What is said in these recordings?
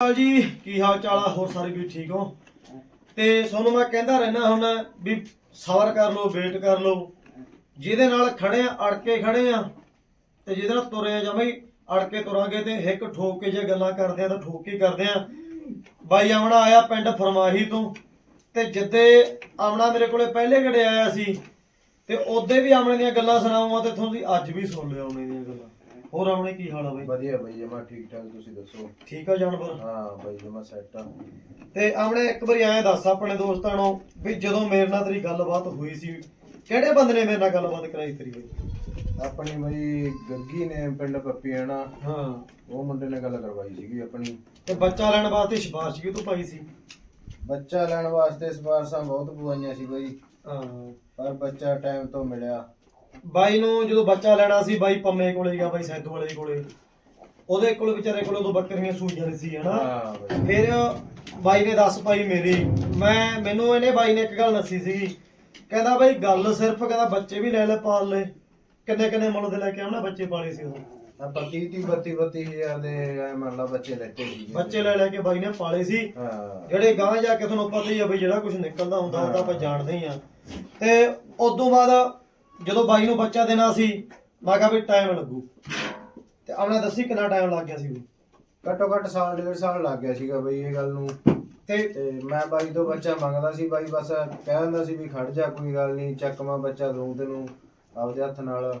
ਹਾਲ ਜੀ, ਕੀ ਹਾਲ ਚਾਲ ਆ? ਹੋਰ ਸਾਰੇ ਵੀ ਠੀਕ ਹੋ? ਤੇ ਤੁਹਾਨੂੰ ਮੈਂ ਕਹਿੰਦਾ ਰਹਿਣਾ ਹੁਣ ਵੀ ਸਬਰ ਕਰ ਲਓ, ਵੇਟ ਕਰ ਲਓ। ਜਿਹਦੇ ਨਾਲ ਖੜੇ ਆ ਅੜ ਕੇ ਖੜੇ ਆ, ਤੇ ਜਿਹਦੇ ਨਾਲ ਤੁਰੇ ਆ ਜਮਾਈ ਅੜ ਕੇ ਤੁਰਾਂਗੇ ਤੇ ਹਿੱਕ ਠੋਕ ਕੇ ਜੇ ਗੱਲਾਂ ਕਰਦੇ ਆ ਤਾਂ ਠੋਕ ਕੇ ਕਰਦੇ ਆ। ਬਾਈ ਆਮਣਾ ਆਇਆ ਪਿੰਡ ਫਰਮਾਹੀ ਤੋਂ, ਤੇ ਜਿੱਦੇ ਆਮਣਾ ਮੇਰੇ ਕੋਲੇ ਪਹਿਲੇ ਗੜੇ ਆਇਆ ਸੀ, ਤੇ ਉਹਦੇ ਵੀ ਆਮਣੇ ਦੀਆਂ ਗੱਲਾਂ ਸੁਣਾਉਂਗਾ ਤੇ ਤੁਹਾਨੂੰ ਅੱਜ ਵੀ ਸੁਣ ਲਿਓ ਆਮਣੇ ਦੀਆਂ ਗੱਲਾਂ। ਹੋਰ ਆਮਣੇ ਕੀ ਹਾਲ ਆ ਬਾਈ? ਵਧੀਆ ਬਾਈ ਜਮਾ ਠੀਕ ਠਾਕ ਤੁਸੀਂ ਦੱਸੋ? ਠੀਕ ਆ ਜਾਨਵਰ ਹਾਂ ਬਾਈ ਜਮਾ ਸੈੱਟ ਆ। ਤੇ ਆਮਣੇ ਇੱਕ ਵਾਰੀ ਐਂ ਦੱਸ ਆਪਣੇ ਦੋਸਤਾਂ ਨੂੰ ਵੀ ਜਦੋਂ ਮੇਰੇ ਨਾਲ ਤੇਰੀ ਗੱਲਬਾਤ ਹੋਈ ਸੀ ਕਿਹੜੇ ਬੰਦੇ ਨੇ ਮੇਰੇ ਨਾਲ ਗੱਲਬਾਤ ਕਰਾਈ ਤੇਰੀ ਬਈ? ਆਪਣੀ ਬਾਈ ਗੱਗੀ ਨੇ ਪਿੰਡ ਪੱਪੀਆਣਾ ਹਾਂ ਉਹ ਮੁੰਡੇ ਨੇ ਗੱਲ ਕਰਵਾਈ ਸੀਗੀ ਆਪਣੀ। ਤੇ ਬੱਚਾ ਲੈਣ ਵਾਸਤੇ ਸਿਫਾਰਿਸ਼ ਕਿਉਂ ਪਾਈ ਸੀ? ਬੱਚਾ ਲੈਣ ਵਾਸਤੇ ਸਪਾਰਸਾਂ ਬਹੁਤ ਪਵਾਈਆਂ ਸੀ ਬਾਈ। ਹਾਂ। ਪਰ ਬੱਚਾ ਟਾਈਮ ਤੋਂ ਮਿਲਿਆ। ਬਾਈ ਨੂੰ ਜਦੋਂ ਬੱਚਾ ਲੈਣਾ ਸੀ ਬਾਈ ਪੰਮੇ ਕੋਲੇ ਗਿਆ ਬਾਈ ਸੈਦੂ ਵਾਲੇ ਕੋਲੇ। ਉਹਦੇ ਕੋਲ ਵਿਚਾਰੇ ਕੋਲ ਉਦੋਂ ਬੱਕਰੀਆਂ ਸੂਈਆਂ ਸੀ ਹਨਾ? ਹਾਂ ਬਾਈ। ਫਿਰ ਬਾਈ ਨੇ ਦੱਸ ਪਾਈ ਮੇਰੀ ਮੈਂ ਮੈਨੂੰ ਇਹਨੇ ਬਾਈ ਨੇ ਇੱਕ ਗੱਲ ਦੱਸੀ ਸੀਗੀ। ਕਹਿੰਦਾ ਬਾਈ ਗੱਲ ਸਿਰਫ ਕਹਿੰਦਾ ਬੱਚੇ ਵੀ ਲੈ ਲੈ ਪਾਲ ਲੈ। ਕਿੰਨੇ ਕਿੰਨੇ ਮੁੱਲ ਦੇ ਲੈ ਕੇ ਆਉਣਾ ਬੱਚੇ ਪਾਲੇ ਸੀ ਉਹ ਆਪਾਂ 30 30 32 32 ਹਜ਼ਾਰ ਦੇ ਐ ਮੰਨ ਲਾ ਬੱਚੇ ਲੈਤੇ ਸੀ ਬੱਚੇ ਲੈ ਲੈ ਕੇ ਬਾਈ ਨੇ ਪਾਲੇ ਸੀ। ਹਾਂ। ਜਿਹੜੇ ਗਾਂ ਜਾ ਕੇ ਤੁਹਾਨੂੰ ਪਤਾ ਹੀ ਆ ਬਈ ਜਿਹੜਾ ਕੁਝ ਨਿਕਲਦਾ ਹੁੰਦਾ ਉਹ ਤਾਂ ਆਪਾਂ ਜਾਣਦੇ ਹੀ ਆ। ਤੇ ਉਦੋਂ ਬਾਅਦ ਜਦੋਂ ਬਾਈ ਨੂੰ ਬੱਚਾ ਦੇਣਾ ਸੀ ਮੈਂ ਕਿਹਾ ਵੀ ਟਾਈਮ ਲੱਗੂ। ਤੇ ਆਪਣਾ ਦੱਸੀ ਕਿੰਨਾ ਟਾਈਮ ਲੱਗ ਗਿਆ ਸੀ ਵੀ ਘੱਟੋ ਘੱਟ ਸਾਲ ਡੇਢ ਸਾਲ ਲੱਗ ਗਿਆ ਸੀਗਾ ਬਈ ਇਹ ਗੱਲ ਨੂੰ। ਤੇ ਤੇ ਮੈਂ ਬਾਈ ਤੋਂ ਬੱਚਾ ਮੰਗਦਾ ਸੀ ਬਾਈ ਬਸ ਕਹਿ ਦਿੰਦਾ ਸੀ ਵੀ ਖੜ ਜਾ ਕੋਈ ਗੱਲ ਨਹੀਂ ਚੱਕਵਾ ਬੱਚਾ ਦਊਂ ਤੈਨੂੰ ਆਪਦੇ ਹੱਥ ਨਾਲ।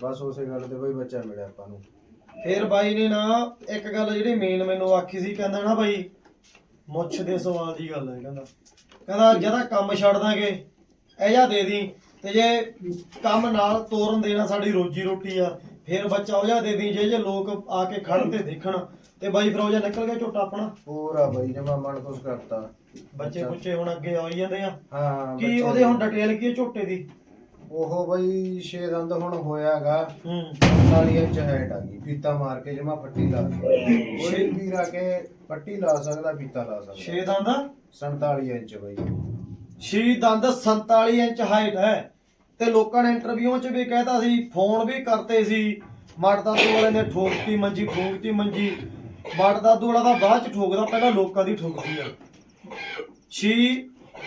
ਬਸ ਉਸੇ ਗੱਲ ਤੇ ਬਾਈ ਬੱਚਾ ਮਿਲਿਆ ਆਪਾਂ ਨੂੰ। ਫਿਰ ਬਾਈ ਨੇ ਨਾ ਇੱਕ ਗੱਲ ਜਿਹੜੀ ਮੇਨ ਮੈਨੂੰ ਆਖੀ ਸੀ ਕਹਿੰਦਾ ਨਾ ਬਾਈ ਮੁੱਛ ਦੇ ਸਵਾਲ ਦੀ ਗੱਲ ਹੈ ਕਹਿੰਦਾ। ਕਹਿੰਦਾ ਜਿਹਦਾ ਕੰਮ ਛੱਡ ਦਾਂਗੇ ਇਹ ਜਾ ਦੇ ਦੀ। ਤੇ ਜੇ ਕੰਮ ਨਾਲ ਤੋਰਨ ਦੇਣਾ ਸਾਡੀ ਰੋਜੀ ਰੋਟੀ ਆ ਫਿਰ ਬੱਚਾ ਉਹ ਜਾ ਦੇ ਦੀ ਜੇ ਜੇ ਲੋਕ ਆ ਕੇ ਖੜਨ ਤੇ ਦੇਖਣ ਤੇ ਬਾਈ ਫਿਰ ਉਹ ਜਾ ਨਿਕਲ ਗਿਆ ਝੋਟਾ ਆਪਣਾ। ਪੂਰਾ ਬਾਈ ਜਮਾ ਮਨ ਖੁਸ਼ ਕਰਤਾ। ਬੱਚੇ ਬੁੱਚੇ ਹੁਣ ਅੱਗੇ ਆਈ ਜਾਂਦੇ ਆ। ਹਾਂ ਕੀ ਬੱਚੇ- ਉਹਦੇ ਹੁਣ ਡਿਟੇਲ ਕੀ ਹੈ ਝੋਟੇ ਦੀ? ਉਹ ਬਾਈ ਛੇ ਦੰਦ ਹੁਣ ਹੋਇਆਗਾ। ਹੂੰ। 45 ਇੰਚ ਹਾਈਟ ਆ ਗਈ ਫੀਤਾ ਮਾਰ ਕੇ ਜਮਾ ਪੱਟੀ ਲਾ ਦੇ ਕੋਈ ਵੀਰ ਆ ਕੇ ਪੱਟੀ ਲਾ ਸਕਦਾ ਫੀਤਾ ਲਾ ਸਕਦਾ। 6 ਦੰਦ? 47 ਇੰਚ ਬਾਈ। 6 ਦੰਦ 47 ਇੰਚ ਹਾਈਟ ਹੈ। ਤੇ ਲੋਕਾਂ ਨੇ ਇੰਟਰਵਿਊਆਂ 'ਚ ਵੀ ਕਹਿਤਾ ਸੀ ਫੋਨ ਵੀ ਕਰਤੇ ਸੀ। ਮੜ ਦਾਦੂ ਵਾਲੇ ਨੇ ਠੋਕਤੀ ਮੰਜੀ ਠੋਕਤੀ ਮੰਜੀ। ਮੜ ਦਾਦੂ ਵਾਲਾ ਤਾਂ ਬਾਅਦ 'ਚ ਠੋਕਦਾ, ਪਹਿਲਾਂ ਲੋਕਾਂ ਦੀ ਠੋਕਦੀ ਆ। 6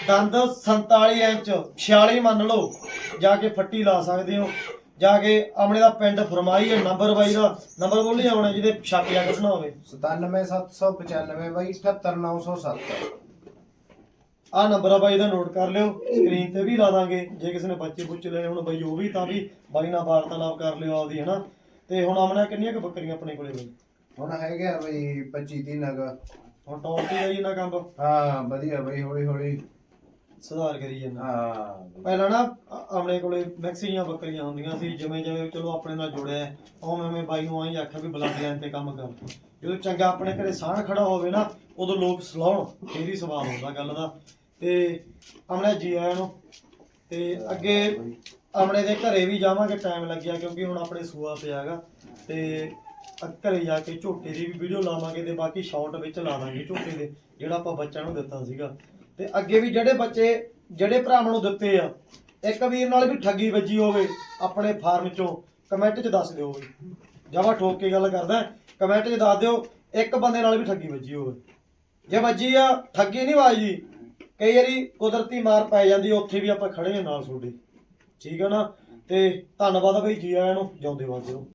ਦੰਦ 47 ਇੰਚ 46 ਮੰਨ ਲਓ। ਜਾ ਕੇ ਫੱਟੀ ਲਾ ਸਕਦੇ ਹੋ। ਜਾ ਕੇ ਆਪਣੇ ਦਾ ਪਿੰਡ ਫਰਮਾਈ ਹੈ ਨੰਬਰ ਬਾਈ ਦਾ। ਨੰਬਰ ਬੋਲੀ ਆਉਣਾ ਜਿਹਦੇ ਛੱਕ ਜਾ ਕੱਢਣਾ ਹੋਵੇ 97795 ਬਾਈ 78907 ਆ ਨੰਬਰ ਆ ਬਾਈ ਦਾ ਨੋਟ ਕਰ ਲਿਓ ਸਕਰੀਨ ਤੇ ਵੀ ਲਾ ਦਾਂਗੇ। ਜੇ ਕਿਸੇ ਨੇ ਬੱਚੇ ਬੁੱਚੇ ਲੈਣੇ ਹੁਣ ਬਾਈ ਉਹ ਵੀ ਤਾਂ ਵੀ ਬਾਈ ਨਾਲ ਵਾਰਤਾਲਾਪ ਕਰ ਲਿਓ ਆਪਦੀ ਹਨਾ? ਤੇ ਹੁਣ ਆਮਣਾ ਕਿੰਨੀਆਂ ਕੁ ਬੱਕਰੀਆਂ ਆਪਣੇ ਕੋਲੇ ਬਾਈ? ਹੁਣ ਹੈਗੇ ਆ ਬਈ 25 30 ਨਗ। ਹੁਣ ਟੌਪ ਤੇ ਆਈ ਇਹਨਾਂ ਕੰਮ? ਹਾਂ ਵਧੀਆ ਬਈ ਹੌਲੀ ਹੌਲੀ। ਸੁਧਾਰ ਕਰੀ ਜਾਂਦਾ। ਹਾਂ। ਪਹਿਲਾਂ ਨਾ ਆਪਣੇ ਕੋਲੇ ਮੈਕਸੀਆਂ ਬੱਕਰੀਆਂ ਹੁੰਦੀਆਂ ਸੀ ਜਿਵੇਂ ਜਿਵੇਂ ਚਲੋ ਆਪਣੇ ਨਾਲ ਜੁੜਿਆ ਉਵੇਂ ਮੈਂ ਬਾਈ ਨੂੰ ਆਈ ਆਖਿਆ ਵੀ ਲਾਈਨ ਤੇ ਕੰਮ ਕਰ ਜਦੋਂ ਚੰਗਾ ਆਪਣੇ ਘਰੇ ਸਾਹ ਖੜਾ ਹੋਵੇ ਨਾ ਉਦੋਂ ਲੋਕ ਸਲਾਉਣ ਫੇਰ ਹੀ ਸਵਾਲ ਹੁੰਦਾ ਗੱਲ ਦਾ। ਤੇ ਆਪਣੇ ਜੀ ਆਇਆਂ ਨੂੰ ਤੇ ਅੱਗੇ ਆਪਣੇ ਦੇ ਘਰੇ ਵੀ ਜਾਵਾਂਗੇ ਟਾਈਮ ਲੱਗਿਆ ਕਿਉਂਕਿ ਹੁਣ ਆਪਣੇ ਸੂਆ ਪਿਆਗਾ ਤੇ ਅ- ਘਰੇ ਜਾ ਕੇ ਝੋਟੇ ਦੀ ਵੀ ਵੀਡੀਓ ਲਾਵਾਂਗੇ ਤੇ ਬਾਕੀ ਸ਼ਾਰਟ ਵਿੱਚ ਲਾ ਦਾਂਗੇ ਝੋਟੇ ਦੇ, ਜਿਹੜਾ ਆਪਾਂ ਬੱਚਿਆਂ ਨੂੰ ਦਿੱਤਾ ਸੀਗਾ। ਤੇ ਅੱਗੇ ਵੀ ਜਿਹੜੇ ਬੱਚੇ, ਜਿਹੜੇ ਭਰਾਵਾਂ ਨੂੰ ਦਿੱਤੇ ਆ, ਇੱਕ ਵੀਰ ਨਾਲ ਵੀ ਠੱਗੀ ਵੱਜੀ ਹੋਵੇ ਆਪਣੇ ਫਾਰਮ ਚੋਂ ਕਮੈਂਟ 'ਚ ਦੱਸ ਦਿਓ ਬਈ। ਜਮਾ ਠੋਕ ਕੇ ਗੱਲ ਕਰਦਾ ਕਮੈਂਟ 'ਚ ਦੱਸ ਦਿਓ, ਇੱਕ ਬੰਦੇ ਨਾਲ ਵੀ ਠੱਗੀ ਵੱਜੀ ਹੋਵੇ। ਜੇ ਵੱਜੀ ਆ, ਠੱਗੀ ਨਹੀਂ ਵੱਜਦੀ ਕਈ ਵਾਰੀ ਕੁਦਰਤੀ ਮਾਰ ਪੈ ਜਾਂਦੀ, ਉੱਥੇ ਵੀ ਆਪਾਂ ਖੜੇ ਹਾਂ ਨਾਲ ਤੁਹਾਡੇ। ਠੀਕ ਹੈ ਨਾ? ਤੇ ਧੰਨਵਾਦ ਬਈ ਜੀ ਆਇਆਂ ਨੂੰ, ਜਿਉਂਦੇ ਵਾਦੇ